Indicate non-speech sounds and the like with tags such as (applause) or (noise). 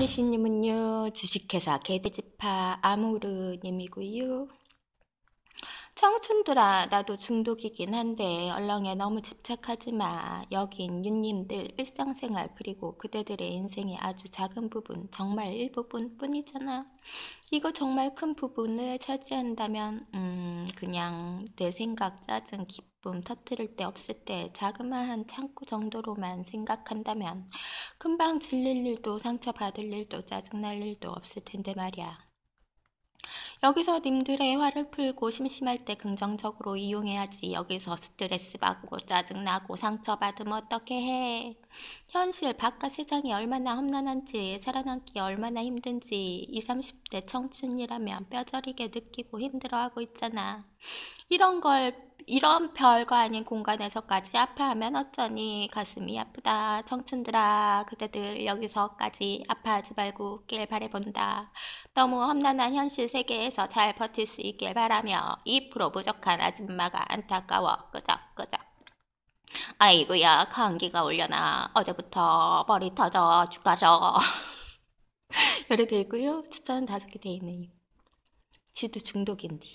올리시님은요 주식회사 개돼지파 아무르님이고요 청춘들아 나도 중독이긴 한데 얼렁에 너무 집착하지 마. 여긴 윤님들 일상생활 그리고 그대들의 인생의 아주 작은 부분 정말 일부분 뿐이잖아. 이거 정말 큰 부분을 차지한다면 음 그냥 내 생각 짜증 기쁨 터트릴 데 없을 때 자그마한 창고 정도로만 생각한다면 금방 질릴 일도 상처받을 일도 짜증날 일도 없을 텐데 말이야. 여기서 님들의 화를 풀고 심심할 때 긍정적으로 이용해야지. 여기서 스트레스 받고 짜증나고 상처받으면 어떻게 해? 현실 바깥 세상이 얼마나 험난한지 살아남기 얼마나 힘든지 20, 30대 청춘이라면 뼈저리게 느끼고 힘들어하고 있잖아. 이런 걸 이런 별거 아닌 공간에서까지 아파하면 어쩌니? 가슴이 아프다. 청춘들아 그대들 여기서까지 아파하지 말고 웃길 바래본다. 너무 험난한 현실 세계에서 잘 버틸 수 있길 바라며 2% 부족한 아줌마가 안타까워. 끄적끄적. 아이고야 감기가 올려나 어제부터 머리 터져 죽가져 열이 (laughs) 되고요. 추천 다섯 개 돼 있네요. 지도 중독인데